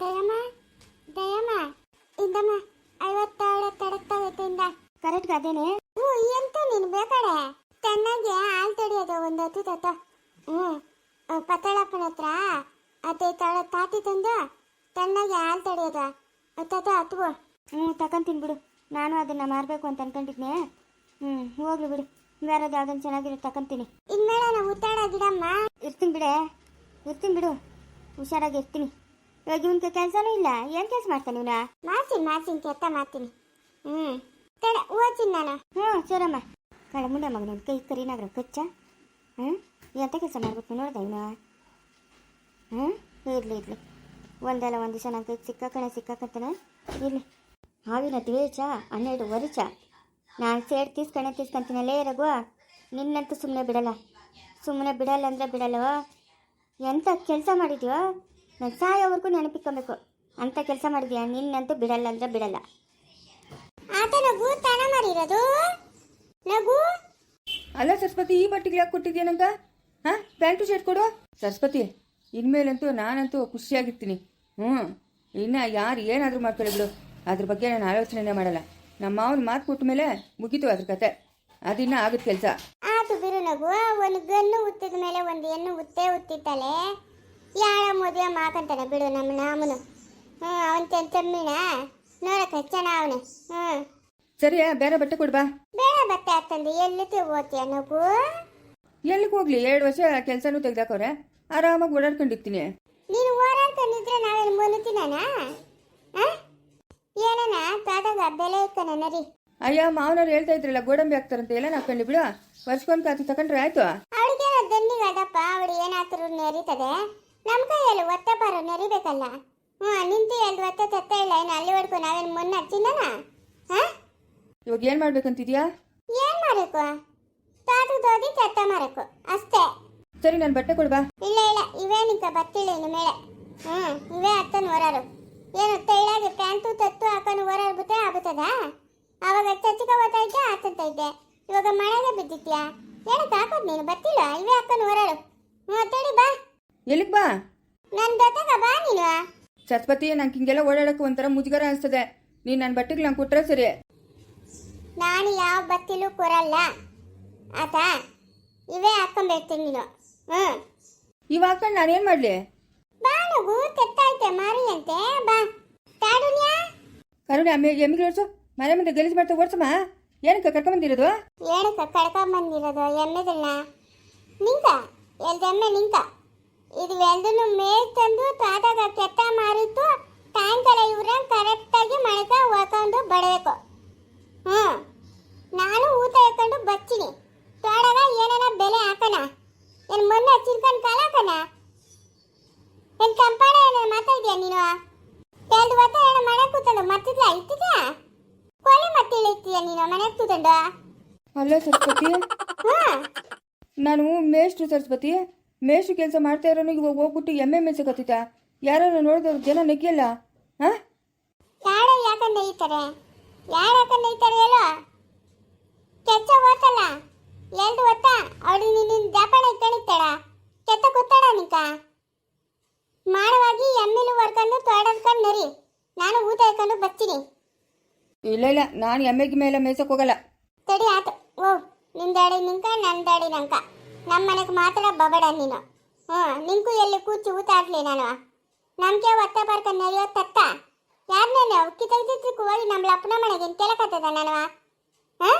ದಯಮ್ಮ ದಯಮ್ಮ ಇಂದಮ್ಮ ಐವತ್ತೆರಡು ತಡಕ್ತಾಗೈತೆ ಇಂದ ಕರೆಕ್ಟ್ ಅದೇನೆ ಹ್ಞೂ ಎಂತ ನೀನು ಬೇಕಾಡೆ ಚೆನ್ನಾಗಿ ಹಾಲು ತಡಿಯೋದು ಒಂದು ಹತ್ತು ತತ್ತ ಹ್ಞೂ ಪತ್ತಳಪ್ಪನ ಹತ್ರ ಅದೇ ತಳ ತಾತಿ ತಂದು ಚೆನ್ನಾಗಿ ಹಾಲು ತಡಿಯೋದ. ತತ್ತ ಹತ್ವು ಹ್ಞೂ ತಕೊಂತೀನಿ ಬಿಡು ನಾನು ಅದನ್ನು ಮಾರಬೇಕು ಅಂತ ಅನ್ಕೊಂಡಿದ್ನೆ. ಹ್ಞೂ ಹೋಗ್ಲಿ ಬಿಡು. ಬೇರೆದು ಯಾವ್ದೊಂದು ಚೆನ್ನಾಗಿರೋ ತಕೊಂತೀನಿ ಇನ್ಮೇಲೆ ನಾವು ಉತ್ತಾಡ ಗಿಡಮ್ಮ. ಇರ್ತೀನಿ ಬಿಡೆ. ಇರ್ತೀನಿ ಬಿಡು. ಹುಷಾರಾಗಿ ಇರ್ತೀನಿ. ಇವಾಗ ಇವನ್ಗೆ ಕೆಲಸನೂ ಇಲ್ಲ? ಏನು ಕೆಲಸ ಮಾಡ್ತಾನೆ ಇವನ ಮಾಡ್ತೀನಿ ಮಾಡ್ತೀನಿ ಕೆತ್ತ ಮಾಡ್ತೀನಿ. ಹ್ಞೂ ತಡ ಓದ್ತೀನಿ ನಾನು. ಹ್ಮ್ ಸರಮ್ಮ. ಕಳ ಮುಂಡ ಮಗನ ಕೈ ಕರಿನಾಗ್ರ ಕಚ್ಚ. ಹ್ಞೂ ಎಂತ ಕೆಲಸ ಮಾಡ್ಬೇಕು ನೋಡ್ದೆ ಇವನು? ಹ್ಞೂ ಇರಲಿ ಇರಲಿ. ಒಂದಲ್ಲ ಒಂದು ದಿವಸ ನನ್ನ ಕೈಗೆ ಸಿಕ್ಕಾಕಣ ಸಿಕ್ಕಾಕಂತಾನೆ ಇರಲಿ. ಹಾವಿನ ದ್ವೇಷ ಹನ್ನೆರಡು ವರ್ಷ ನಾನು ಸೇಡ್ ತೀಸ್ಕೊಂಡೆ ತೀಸ್ಕೊಂತೀನಲ್ಲೇ ರಘು ನಿನ್ನಂತೂ ಸುಮ್ಮನೆ ಬಿಡಲ್ಲ. ಸುಮ್ಮನೆ ಬಿಡಲ್ಲ ಅಂದರೆ ಬಿಡಲ್ಲವ ಎಂಥ ಕೆಲಸ ಮಾಡಿದ್ಯೋ? ನಾನು ಸಾಯೋವರೆಗೂ ನೆನಪಿಕ್ಕೊಬೇಕು ಅಂತ ಕೆಲಸ ಮಾಡಿದ್ಯಾ? ನಿನ್ನಂತೂ ಬಿಡಲ್ಲ ಅಂದ್ರೆ ಬಿಡಲ್ಲ. ಆತ ನಗು ತನ ಮಾಡಿರೋದು ನಗು? ಅಲ್ಲ ಸರಸ್ವತಿ ಈ ಮಟ್ಟಿಗೆ ಯಾಕೆ ಹ ಹಾಂ? ಪ್ಯಾಂಟು ಶರ್ಟ್ ಕೊಡು. ಸರಸ್ವತಿ ಇನ್ಮೇಲಂತೂ ನಾನಂತೂ ಖುಷಿಯಾಗಿರ್ತೀನಿ. ಹ್ಞೂ ಇನ್ನು ಯಾರು ಏನಾದರೂ ಮಾಡ್ಕೊಳ್ಳಿ ಬಿಡು. ಅದ್ರ ಬಗ್ಗೆ ನಾನು ಆಲೋಚನೆನೇ ಮಾಡಲ್ಲ. ನಮ್ಮ ಮಾವನ ಮಾತು ಕೊಟ್ಟ ಮೇಲೆ ಮುಗೀತು ಅದ್ರ ಕತೆ. ಅದಿನ್ನ ಆಗುತ್ತೆ ಕೆಲಸ. ಆತು ಬಿರು ನಗು. ಒಂದು ಗನ್ನು ಉತ್ತಿದ ಮೇಲೆ ಒಂದು ಹೆಣ್ಣು ಉತ್ತೇ ಉತ್ತಿತ್ತಲೆ? ಯಾಳ ಮದುವೆ ಮಾಕಂತಾನೆ ಬಿಡು ನಮ್ಮ ನಾಮನು. ಹ್ಞೂ ಅವನ್ ತಮ್ಮಿಣ ನೋಡಕ್ಕೆ ಹಚ್ಚಣ ಅವನು. ಹ್ಞೂ ಸರಿಯಾ ಬೇರೆ ಬಟ್ಟೆ ಕೊಡ್ಬಾ ಬೇಡ ಬಟ್ಟೆ ಹಾಕ್ತಂದು ಎಲ್ಲಿ ಓದ್ತೀಯ ನಗು ಎಲ್ಲಿಗೆ ಹೋಗ್ಲಿ? ಎರಡು ವರ್ಷ ಕೆಲಸನೂ ತೆಗ್ದಾಕವ್ರೆ. ಆರಾಮಾಗಿ ಓಡಾಡ್ಕೊಂಡಿರ್ತೀನಿ. ನೀನು ಓಡಾಡ್ಕೊಂಡಿದ್ರೆ ನಾವೇನು ಮೊನುತ್ತಿನಾನ ಏನನ ತಾದಾಗ ಬೆಲೆ ಇಕ್ಕನ ರೀ ಅಯ್ಯ ಮಾವನವ್ರು ಹೇಳ್ತಾ ಇದ್ರಲ್ಲ ಗೋಡಂಬಿ ಹಾಕ್ತಾರಂತೆ ಎಲ್ಲ ಹಾಕೊಂಡು ಬಿಡು. ವರ್ಷಕ್ಕೊಂದು ಕಾತು ತಕೊಂಡ್ರೆ ಆಯ್ತು. ಅವಳಿಗೆ ದನ್ನಿಗೆ ಅದಪ್ಪ ಅವಳು ಏನಾದ್ರೂ ನೆರೀತದೆ? ನಮ್ಮ ಕೈಯಲ್ಲಿ ಒತ್ತೆ ಬರೋ ನೆರಿಬೇಕಲ್ಲ? ಹ್ಞೂ ನಿಂತು ಎಲ್ದು ಒತ್ತೆ ತತ್ತ ಇಲ್ಲ ಏನು ಅಲ್ಲಿವರೆಗೂ ನಾವೇನು ಮೊನ್ನೆ ಹಚ್ಚಿಂದನ ಹಾಂ? ಇವಾಗ ಏನು ಮಾಡ್ಬೇಕಂತಿದ್ಯಾ? ಏನು ಮಾಡಬೇಕು? ತಾತು ದೋದಿ ತತ್ತ ಮಾರಕು ಅಷ್ಟೇ. ಸರಿ ನಾನು ಬಟ್ಟೆ ಕೊಡ್ಬಾ ಇಲ್ಲ ಇಲ್ಲ ಇವೇ ನಿಂಕ ಬತ್ತಿಲ್ಲ ಇನ್ನು ಮೇಲೆ. ಹ್ಞೂ ಇವೇ ಅತ್ತನ ಹೊರಾರು. ಏನು ತೈಳಾಗಿ ಪ್ಯಾಂಟು ತತ್ತು ಹಾಕೊಂಡು ಹೊರಾರು ಬಿಟ್ಟರೆ ಆಗುತ್ತದ ಅವಾಗ ಚಚ್ಚಿಕ ಓದ್ತೈತೆ ಆತಂತೈತೆ ಇವಾಗ ಮಳೆಗೆ ಬಿದ್ದಿತ್ಯಾ ಏನಕ್ಕೆ ಹಾಕೋದು ನೀನು? ಬತ್ತಿಲ್ಲ ಇವೇ ಹಾಕೊಂಡು ಹೊರಾರು. ಹ್ಞೂ ತಡಿ ಬಾ. ಎಲ್ಲಿಗೆ ಬಾ? ನನ್ನ ಜೊತೆಗ ಬಾ ನೀನು. ಸರಸ್ವತಿ ನಂಗೆ ಹಿಂಗೆಲ್ಲ ಓಡಾಡಕ್ಕೆ ಒಂಥರ ಮುಜುಗರ ಅನಿಸ್ತದೆ. ನೀನು ನನ್ನ ಬಟ್ಟೆಗೆ ನಂಗೆ ಕೊಟ್ಟರೆ ಸರಿ. ನಾನು ಯಾವ ಬತ್ತಿಲು ಕೊರಲ್ಲ. ಆತಾ ಇವೇ ಹಾಕೊಂಡ್ಬಿಡ್ತೀನಿ ನೀನು. ಹ್ಞೂ ಇವಾಗ ಹಾಕೊಂಡು ನಾನೇನು ಮಾಡಲಿ? ಬಾ ನಗು ತೆತ್ತಾಯ್ತೆ ಮಾರಿ ಅಂತೆ ಬಾ. ತಾಡುನ್ಯಾ ಕರುಣೆ ಅಮ್ಮ ಎಮ್ಮಿಗೆ ಓಡಿಸು ಮನೆ ಮುಂದೆ ಗಲೀಜು ಮಾಡ್ತಾ ಓಡಿಸಮ್ಮ. ಏನಕ್ಕೆ ಕರ್ಕೊಂಬಂದಿರೋದು ಬಂದಿರೋದು? ಕಡ್ಕೊಂಬಂದಿರೋದು ಎಮ್ಮೆದನ್ನ ನಿಂಕ ಎಲ್ದೆಮ್ಮೆ ನಿಂಕ ಇದು ಎಲ್ಲದನ್ನು ಮೇಲ್ ತಂದು ತಾದಾಗ ಕೆತ್ತ ಮಾರಿತ್ತು ಸಾಯಂಕಾಲ ಇವ್ರನ್ನ ಕರೆಕ್ಟಾಗಿ ಮಳೆಗೆ ಹೋಗ್ಕೊಂಡು ಬಡಬೇಕು ಹ್ಞೂ ನಾನು ಊಟ ಹಾಕೊಂಡು ಬಚ್ಚಿನಿ ತೋಡಗ ಏನಾರ ಬೆಲೆ ಹಾಕೋಣ? ಏನು ಮೊನ್ನೆ ಚಿಲ್ಕೊಂಡು ಕಾಲ ಹಾಕೋಣ? ಏನು ಕಂಪಾಡ ಏನೋ ಮಾತಾಡಿದ್ಯಾ ನೀನು? ಎರಡು ಹೊತ್ತ ಏನೋ ಮನೆ ಕೂತಂಡು ಮತ್ತಿದ್ಲ ಇತ್ತಿದ್ಯಾ ಕೊಲೆ ಮತ್ತೆ ಇಳಿತೀಯ ನೀನು ಮನೆ ಕೂತಂಡು ಅಲ್ಲ ಸರಸ್ವತಿ? ಹಾಂ ನಾನು ಮೇಷ್ಟ್ರು ಸರಸ್ವತಿ. ಮೇಷ್ಟ್ರು ಕೆಲಸ ಮಾಡ್ತಾ ಇರೋನು ಇವಾಗ ಹೋಗ್ಬಿಟ್ಟು ಎಮ್ಮೆ ಮೇಯ್ಸಕತ್ತಿದ್ದ ಯಾರು ನೋಡಿದವ್ರು ಜನ ನೆಗ್ಗಿಯಲ್ಲ ಹಾಂ? ಯಾರು ಯಾಕಂದ ನೈತಾರೆ ಯಾರು ಯಾಕಂದ ನೈತಾರೆ ಹೇಳು? ಕೆಚ್ಚ ಓತಲ್ಲ ಎಲ್ದು ಒತ್ತ ಅವಳು ನಿನ್ನ ಜಾಪಾಡ ಇಕ್ಕಣಿತ್ತಾಳ ಕೆತ್ತ ಕೂತಾಡ ನಿಂಕ ಮಾಡವಾಗಿ ಎಮ್ಮೆಲು ಹೊರ್ಕೊಂಡು ತೋಡದ್ಕೊಂಡು ನರಿ ನಾನು ಊಟ ಹಾಕೊಂಡು ಬರ್ತೀನಿ. ಇಲ್ಲ ಇಲ್ಲ ನಾನು ಎಮ್ಮೆಗೆ ಮೇಲೆ ಮೇಯ್ಸಕ್ಕೆ ಹೋಗಲ್ಲ. ತಡಿ ಆತು ಓ ನಿಂದಾಡಿ ನಿಂಕ ನಂದಾಡಿ ನಂಕ. ನಮ್ಮ ಮನೆಗೆ ಮಾತ್ರ ಬಬಡ ನೀನು. ಹ್ಞೂ ನಿಂಕು ಎಲ್ಲಿ ಕೂಚಿ ಊತಾಡ್ಲಿ ನಾನು. ನಮ್ಗೆ ಒತ್ತ ಬರ್ಕ ನಡೆಯೋ ತತ್ತ ಯಾರನ್ನೇ ಉಕ್ಕಿ ತೆಗ್ದಿದ್ದಕ್ಕೂ ಹೋಗಿ ನಮ್ಮ ಅಪ್ಪನ ಮನೆಗೆ ಕೇಳಕತ್ತದ ನಾನು ಹಾಂ?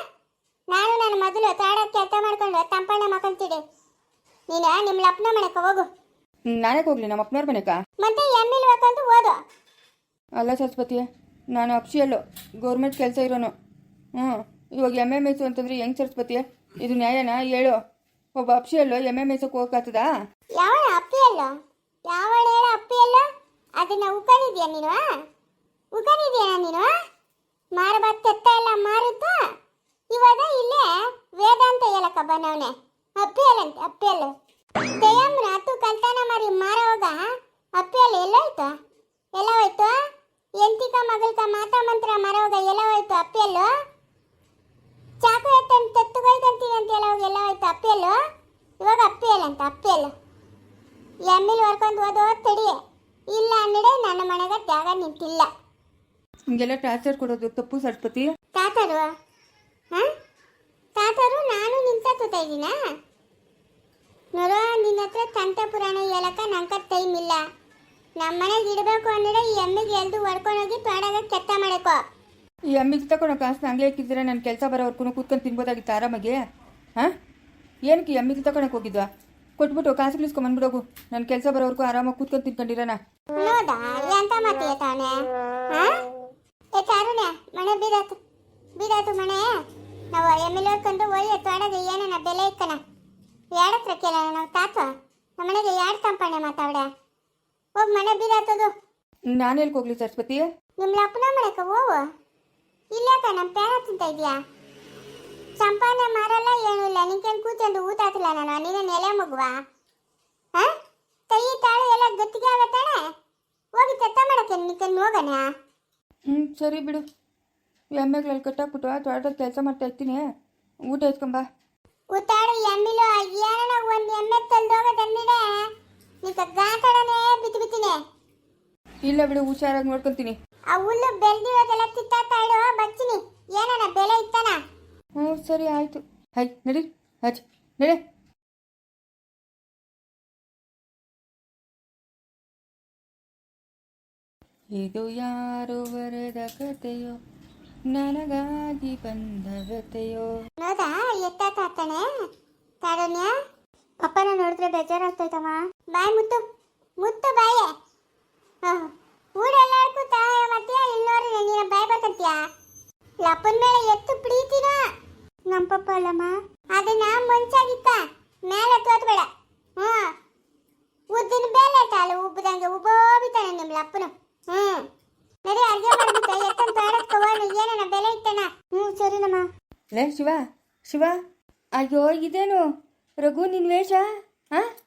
ನಾನು ನನ್ನ ಮೊದಲು ತಾಡಕ್ಕೆ ಕೆಲಸ ಮಾಡ್ಕೊಂಡು ತಂಪಣ್ಣ ಮಕ್ಕಳ್ತಿಡಿ ನೀನ ನಿಮ್ಮ ಅಪ್ಪನ ಮನೆಗೆ ಹೋಗು. ನಾನೇ ಹೋಗ್ಲಿ ನಮ್ಮ ಅಪ್ಪನವ್ರ ಮನೆಗ? ಮತ್ತೆ ಎಮ್ಮಿಲ್ ಹಾಕೊಂಡು ಓದು. ಅಲ್ಲ ಸರಸ್ವತಿ ನಾನು ಅಕ್ಷಿಯಲ್ಲು ಗೌರ್ಮೆಂಟ್ ಕೆಲಸ ಇರೋನು. ಹ್ಞೂ ಇವಾಗ ಎಂ ಎಂ ಎಸ್ ಅಂತಂದ್ರೆ ಹೆಂಗೆ ಸರಸ್ವತಿ? ಇದು ನ್ಯಾಯನಾ? ಹೇಳು. ಒಬ್ಬ ಅಕ್ಷಿಯಲ್ಲು ಎಮ್ಮೆ ಮೇಯ್ಸಕ್ಕೆ ಯಾವ ಅಪ್ಪಿಯಲ್ಲ? ಯಾವಳ ಹೇಳ ಅಪ್ಪಿಯಲ್ಲ? ಅದನ್ನ ಉಕನಿದ್ಯಾ ನೀನು ಉಕನಿದ್ಯಾ ನೀನು ಮಾರಬಾರ್ದು ತೆತ್ತ ಎಲ್ಲ ಮಾರುತ್ತ? ಇವಾಗ ಇಲ್ಲೇ ವೇದಾಂತ ಹೇಳಕ್ಕ ಬನವನೆ. ಅಪ್ಪಿಯಲ್ಲಂತೆ, ಅಪ್ಪಿಯಲ್ಲ. ದಯಮ್ಮನ ಹತ್ತು ಕಲ್ತಾನ ಮಾರಿ ಮಾರೋವಾಗ ಅಪ್ಪಿಯಲ್ಲ ಎಲ್ಲೋಯ್ತು? ಎಲ್ಲ ಹೋಯ್ತು ಎಂತಿಕ ಮಗಳ್ಕ ಮಾತಾ ಮಂತ್ರ ಮಾರೋವಾಗ ಎಲ್ಲ ಹೋಯ್ತು ಅಪ್ಪಿಯಲ್ಲು? ಚಾಕು ಎತ್ತಂತ ತೆತ್ತುಗೋಯ್ತಂತೀನಿ ಅಂತ ಎಲ್ಲ ಹೋಗಿ ಎಲ್ಲ ಹೋಯ್ತು ಅಪ್ಪಿಯಲ್ಲು ಇವಾಗ ಅಪ್ಪಿಯಲ್ಲ ಎಮ್ಮಿಲ್ ಹೊರ್ಕೊಂಡು ಓದೋ ತಡಿ ಇಲ್ಲ ಅನ್ನಡೆ ನನ್ನ ಮನೆಗೆ ಜಾಗ ನಿಂತಿಲ್ಲ. ಹಿಂಗೆಲ್ಲ ಟಾರ್ಚರ್ ಕೊಡೋದು ತಪ್ಪು ಸರಸ್ವತಿ ತಾತರು? ಹಾ? ತಾತರು ನಾನು ನಿಂತ ಇದ್ದೀನ? ನೋಡೋ ನಿನ್ನ ಹತ್ರ ತಂತ ಪುರಾಣ ಹೇಳಕ ನಂಕ ಟೈಮ್ ಇಲ್ಲ. ನಮ್ಮನೆಗೆ ಇಡಬೇಕು ಅಂದ್ರೆ ಈ ಎಮ್ಮಿಗೆ ಎಲ್ದು ಹೊಡ್ಕೊಂಡೋಗಿ ತೋಡಾಗ ಕೆತ್ತ ಮಾಡಕೋ. ಈ ಅಮ್ಮಿಗೆ ತಗೊಂಡು ಕಾಸನ್ನ ಹಂಗೆ ಹಾಕಿದ್ರೆ ನನ್ನ ಕೆಲಸ ಬರೋವರ್ಗೂ ಕೂತ್ಕೊಂಡು ತಿನ್ಬೋದಾಗಿತ್ತು ಆರಾಮಾಗಿ? ಹಾಂ? ಏನಕ್ಕೆ ಎಮ್ಮಿಗೆ ಅಮ್ಮಿಗೆ ತಗೊಳಕ್ಕೆ ಹೋಗಿದ್ವಾ? ಕೊಟ್ಬಿಟ್ಟು ಕಾಸು ಇಸ್ಕೊಂಬಂದ್ಬಿಡೋಗು ನನ್ನ ಕೆಲಸ ಬರೋವರೆಗೂ ಆರಾಮಾಗಿ ಕೂತ್ಕೊಂಡು ತಿನ್ಕೊಂಡಿರೋಣ. ಎಂತ ತಾನೆ? ಏ ಮನೆ ಬೀರಾತು ಬೀರಾತು ಮನೆ ನಾವು ಎಮ್ಮೆಲ್ ತೋಡಗೆ ಏನನ ಬೆಲೆ ಇಕ್ಕನ. ಯಾಡತ್ರ ಕೇಳೋಣ ನಾವು ತಾತ? ನಮ್ಮನೆಗೆ ಯಾಡ್ ಕಂಪಣೆ ಮಾತಾಡ ಹೋಗ್ ಮನೆ ಬೀರಾತದು ನಾನು ಹೇಳ್ಕೋಗ್ಲಿ ಸರಸ್ವತಿ? ನಿಮ್ಮ ಲಪ್ಪನ ಮಾಡಕ ಹೋಗು. ಇಲ್ಲಾಕ ನಮ್ಮ ಪ್ಯಾರ ತಿಂತ ಇದೆಯಾ? ಸಂಪಾದನೆ ಮಾರಲ್ಲ ಏನಿಲ್ಲ ನಿಂಕೇನು ಕೂತ್ಕೊಂಡು ಊಟ ಹತ್ತಿಲ್ಲ ನಾನು. ನೀನು ನೆಲೆ ಮಗುವ? ಹಾ? ಕೈ ತಾಳು ಎಲ್ಲ ಗಟ್ಟಿಗೆ ಆಗತ್ತಾನೆ? ಹೋಗಿ ತತ್ತ ಮಾಡಕ್ಕೆ ನಿಂಕೇನು ಹೋಗಣ ಹ್ಞೂ ಸರಿ ಬಿಡು. ಎಮ್ಮೆಗಳಲ್ಲಿ ಕಟ್ಟಾಕ್ಬಿಟ್ಟು ತೋಟದ ಕೆಲಸ ಮಾಡ್ತಾ ಇರ್ತೀನಿ. ಊಟ ಎತ್ಕೊಂಬ ಉತ್ತಾಡು ಎಮ್ಮಿಲು ಏನನ ಒಂದು ಎಮ್ಮೆ ತಂದೋಗದಂದಿಡೆ ನಿಂಕ ಗಾತಾಡನೆ ಬಿತ್ತು ಬಿತ್ತಿನಿ ಇಲ್ಲ ಬಿಡು ಹುಷಾರಾಗಿ ನೋಡ್ಕೊಂತೀನಿ. ಆ ಹುಲ್ಲು ಬೆಳೆದಿರೋದೆಲ್ಲ ತಿತ್ತಾಡ್ತಾ ಇಡು ಬಚ್ಚಿನಿ ಏನನ ಬೆಲೆ ಇತ್ತನ ಹ್ಞೂ ಸರಿ ಆಯಿತು ಹೈ ನಡಿ ಹಚ್ ನಡೆ. ಇದು ಯಾರು ಬರೆದ ಕಥೆಯೋ? ನನಗಾಗಿ ಬಂದ ಕತೆಯೋ ನೋದಾ ಎತ್ತ ತಾತನೆ? ತಾರುಣ್ಯ ಅಪ್ಪನ ನೋಡಿದ್ರೆ ಬೇಜಾರಾಗ್ತೈತಮ್ಮ. ಬಾಯ್ ಮುತ್ತು ಮುತ್ತು ಬಾಯೆ. ಊರೆಲ್ಲಾರ್ಗೂ ತಾಯ ಮತ್ತೆ ಇಲ್ಲಿ ನೋಡ್ರಿ ನೀನು ಬಾಯ್ ಬರ್ಕಂತೀಯ? ಲಪ್ಪನ ಮೇಲೆ ಎತ್ತು ಪ್ರೀತಿನ? ನಮ್ಮ ಪಪ್ಪ ಅಲ್ಲಮ್ಮ? ಅದನ್ನ ಮುಂಚಾಗಿತ್ತ. ಮೇಲೆ ತೋತ್ಬೇಡ ಹ್ಞೂ. ಉದ್ದಿನ ಬೇಲೆ ತಾಳು ಉಬ್ಬದಂಗೆ ಉಬೋಬಿತಾನೆ ನಿಮ್ಮ ಅಪ್ಪನು. ಹ್ಞೂ. ನಡಿ ಅರ್ಗೆ ಮಾಡ್ಬಿಟ್ಟೆ ಎತ್ತನ ಹೋಗೋಣ ಏನನ ಬೆಲೆ ಇತ್ತನ ಹ್ಞೂ, ಸರಿನಮ್ಮ. ಲೇ, ಶಿವ ಶಿವ. ಅಯ್ಯೋ, ಇದೇನು? ರಘು, ನಿನ್ ವೇಷ? ಹಾ?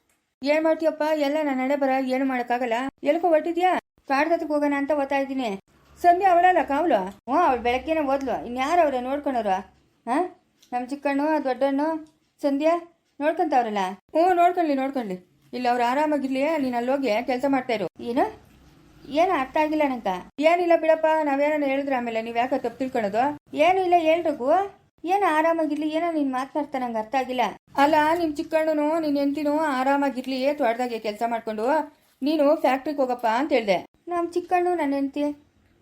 ಏನ್ ಮಾಡ್ತೀಯಪ್ಪ? ಎಲ್ಲ ನನ್ನ ನಡೆ ಬರ, ಏನು ಮಾಡೋಕ್ಕಾಗಲ್ಲ. ಎಲ್ಕೋ ಹೊಟ್ಟಿದ್ಯಾ ಕಾಡ್ದತ್ತಕ್ಕೆ ಹೋಗೋಣ ಅಂತ ಓದ್ತಾ ಇದ್ದೀನಿ. ಸಂಧ್ಯಾ ಅವಳಲ್ಲ ಕಾವಲು? ಹ್ಞೂ, ಅವಳು ಬೆಳಗ್ಗೆನೆ ಓದ್ಲು. ಇನ್ಯಾರು ಅವ್ರೆ ನೋಡ್ಕೊಳೋರು ಹಾ? ನಮ್ಮ ಚಿಕ್ಕಣ್ಣು ದೊಡ್ಡಣ್ಣು, ಸಂಧ್ಯಾ ನೋಡ್ಕೊಂತವ್ರಲ್ಲ? ಹ್ಞೂ ನೋಡ್ಕೊಳ್ಳಿ ನೋಡ್ಕೊಳ್ಳಿ ಇಲ್ಲಿ ಅವ್ರು ಆರಾಮಾಗಿರ್ಲಿ ನೀನು ಅಲ್ಲೋಗಿ ಕೆಲಸ ಮಾಡ್ತಾ ಇರು. ಏನು? ಏನು ಅರ್ಥ ಆಗಿಲ್ಲ ನಂತ ಏನಿಲ್ಲ ಬಿಡಪ್ಪ ನಾವೇನೋ ಹೇಳಿದ್ರೆ ಆಮೇಲೆ ನೀವು ಯಾಕೆ ತಪ್ಪು ತಿಳ್ಕೊಳ್ಳೋದು ಏನು ಇಲ್ಲ ಹೇಳ್ರಗು ಏನು ಆರಾಮಾಗಿರ್ಲಿ, ಏನೋ ನೀನು ಮಾತನಾಡ್ತಾ ನಂಗೆ ಅರ್ಥ ಆಗಿಲ್ಲ. ಅಲ್ಲ ನಿಮ್ಮ ಚಿಕ್ಕಣ್ಣನು ನಿನ್ನ ಎಂತಿನೂ ಆರಾಮಾಗಿರ್ಲಿ, ತೋಟದಾಗೆ ಕೆಲಸ ಮಾಡ್ಕೊಂಡು ನೀನು ಫ್ಯಾಕ್ಟ್ರಿಗೆ ಹೋಗಪ್ಪ ಅಂತ ಹೇಳ್ದೆ. ನಮ್ಮ ಚಿಕ್ಕಣ್ಣು ನನ್ನ ಹೆಂಡತಿ.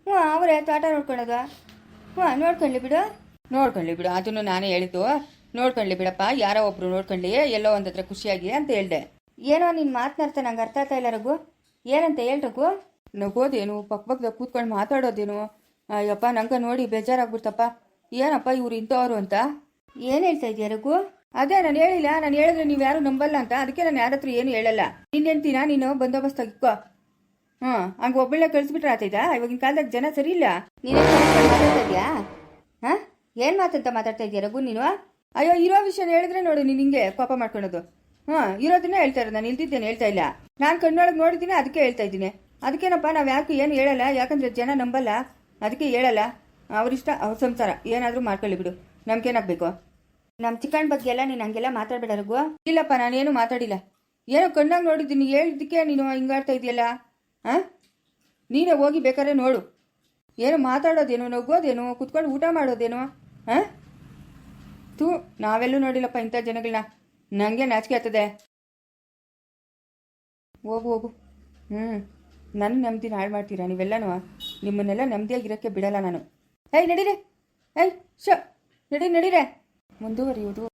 ಹ್ಞೂ, ಅವರೇ, ತೋಟ ನೋಡ್ಕೊಳೋದು. ಹ್ಞೂ ನೋಡ್ಕೊಳ್ಳಿ ಬಿಡು. ನೋಡ್ಕೊಳ್ಳಿ ಬಿಡು, ಅದನ್ನು ನಾನೇ ಹೇಳಿದ್ದು. ನೋಡ್ಕೊಳ್ಳಿ ಬಿಡಪ್ಪ, ಯಾರೋ ಒಬ್ರು ನೋಡ್ಕೊಳ್ಳಿ, ಎಲ್ಲೋ ಒಂದ್ ಹತ್ರ ಖುಷಿಯಾಗಿ ಅಂತ ಹೇಳ್ದೆ. ಏನೋ ನೀನು ಮಾತನಾಡ್ತಾ ನಂಗೆ ಅರ್ಥ ಆಗ್ತಾ ಇಲ್ಲ ರಘು. ಏನಂತ ಹೇಳ್ ನಗೋದೇನು ಪಕ್ಕ ಪಕ್ಕದಾಗ ಕೂತ್ಕೊಂಡು ಮಾತಾಡೋದೇನು. ಅಯ್ಯಪ್ಪ, ನಂಗೆ ನೋಡಿ ಬೇಜಾರಾಗ್ಬಿಡ್ತಪ್ಪ. ಏನಪ್ಪ ಇವ್ರು ಇಂಥವ್ರು ಅಂತ? ಏನು ಹೇಳ್ತಾ ಇದೆಯಾ ರಘು? ಅದೇ, ನಾನು ಹೇಳಿಲ್ಲ, ನಾನು ಹೇಳಿದ್ರೆ ನೀವು ಯಾರು ನಂಬಲ್ಲ ಅಂತ. ಅದಕ್ಕೆ ನಾನು ಯಾರತ್ರ ಏನು ಹೇಳಲ್ಲ. ಹೇಳ್ತೀನ ನೀನು? ಬಂದೋಬಸ್ತ್ ಇಕ್ಕೋ. ಹ್ಞೂ ಹಂಗೆ ಒಬ್ಬಳೆ ಕಳಿಸ್ಬಿಟ್ರೆ ಆತೈತಾ? ಇವಾಗಿನ ಕಾಲದಾಗ ಜನ ಸರಿ ಇಲ್ಲ. ನೀನೇ ಹಾಂ? ಏನು ಮಾತಂತ ಮಾತಾಡ್ತಾ ಇದೆಯಾ ರಘು ನೀನು ಅಯ್ಯೋ, ಇರೋ ವಿಷಯ ಹೇಳಿದ್ರೆ ನೋಡು ನೀನು ಹಿಂಗೆ ಕೋಪ ಮಾಡ್ಕೊಳೋದು. ಹಾಂ ಇರೋದನ್ನ ಹೇಳ್ತಾ ಇರೋದು, ನಾನು ಇಲ್ದಿದ್ದೇನೆ ಹೇಳ್ತಾ ಇಲ್ಲ. ನಾನು ಕಣ್ಣೊಳಗೆ ನೋಡಿದ್ದೀನಿ, ಅದಕ್ಕೆ ಹೇಳ್ತಾ ಇದ್ದೀನಿ. ಅದಕ್ಕೇನಪ್ಪ, ನಾವು ಯಾಕೆ ಏನು ಹೇಳಲ್ಲ? ಯಾಕಂದ್ರೆ ಜನ ನಂಬಲ್ಲ. ಅದಕ್ಕೆ ಹೇಳಲ್ಲ. ಅವ್ರಿಷ್ಟ, ಅವ್ರ ಸಂಸಾರ. ಏನಾದರೂ ಮಾಡ್ಕೊಳ್ಳಿ ಬಿಡು. ನಮ್ಗೇನಾಗಬೇಕು ನಮ್ಮ ಚಿಕ್ಕಣ್ಣ ಬಗ್ಗೆ ಎಲ್ಲ ನೀನು ಹಂಗೆಲ್ಲ ಮಾತಾಡ್ಬೇಡ ರಘು. ಇಲ್ಲಪ್ಪ, ನಾನೇನು ಮಾತಾಡಿಲ್ಲ. ಏನೋ ಕಣ್ಣಾಗ ನೋಡಿದ್ದೀನಿ ಹೇಳಿದ್ದಕ್ಕೆ ನೀನು ಹಿಂಗಾಡ್ತಾ ಇದೆಯಲ್ಲ? ಹಾಂ ನೀನೇ ಹೋಗಿ ಬೇಕಾದ್ರೆ ನೋಡು. ಏನು ಮಾತಾಡೋದೇನು ನಗೋದೇನು ಕುತ್ಕೊಂಡು ಊಟ ಮಾಡೋದೇನು. ಹಾಂ? ತೂ, ನಾವೆಲ್ಲೂ ನೋಡಿಲ್ಲಪ್ಪ ಇಂಥ ಜನಗಳನ್ನ ನನಗೆ ನಾಚಿಕೆ ಆಗ್ತದೆ. ಹೋಗು ಹೋಗು. ಹ್ಞೂ ನನ್ನ ನೆಮ್ಮದಿ ಹಾಳು ಮಾಡ್ತೀರಾ ನೀವೆಲ್ಲನೂ? ನಿಮ್ಮನ್ನೆಲ್ಲ ನೆಮ್ಮದಿಯಾಗಿರೋಕ್ಕೆ ಬಿಡಲ್ಲ ನಾನು. ಏಯ್, ನಡೀರಿ. ಏಯ್ ಶ ನಡಿ, ನಡೀರೆ. ಮುಂದುವರಿಯುವುದು.